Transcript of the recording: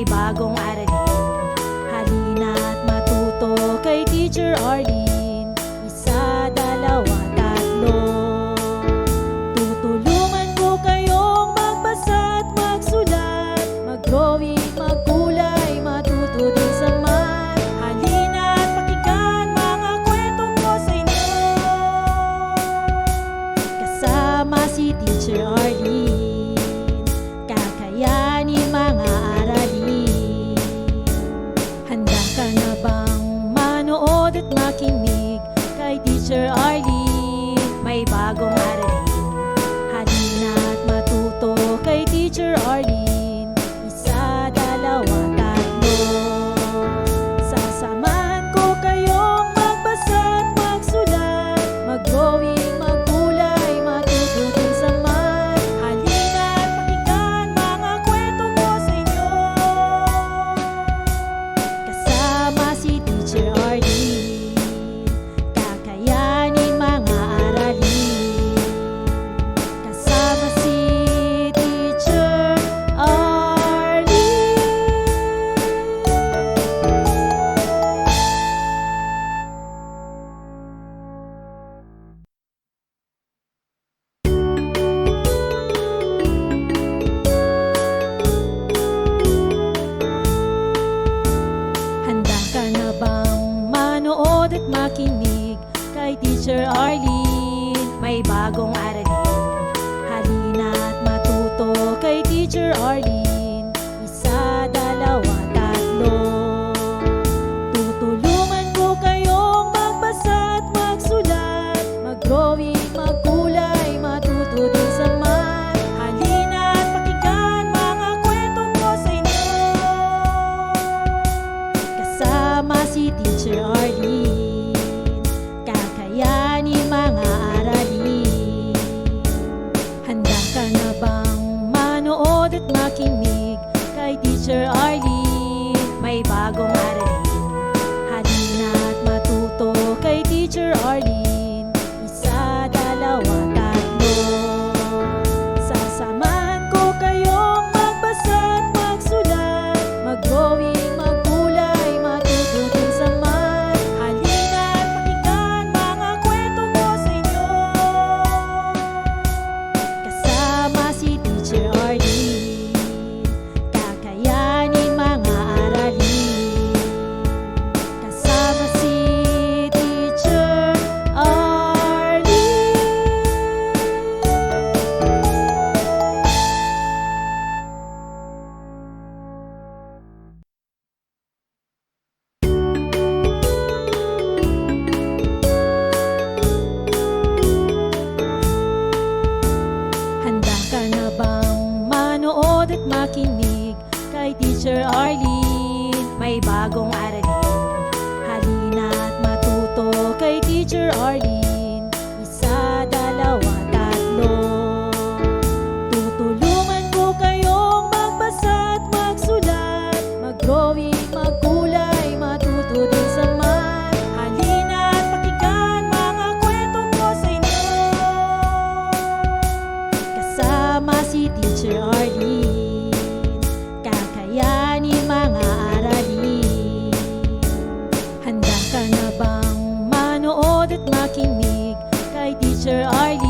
may bagong aralin Halina't matuto kay Teacher Arlene teacher, are you? mr r.d? makinig kay Teacher Arlene.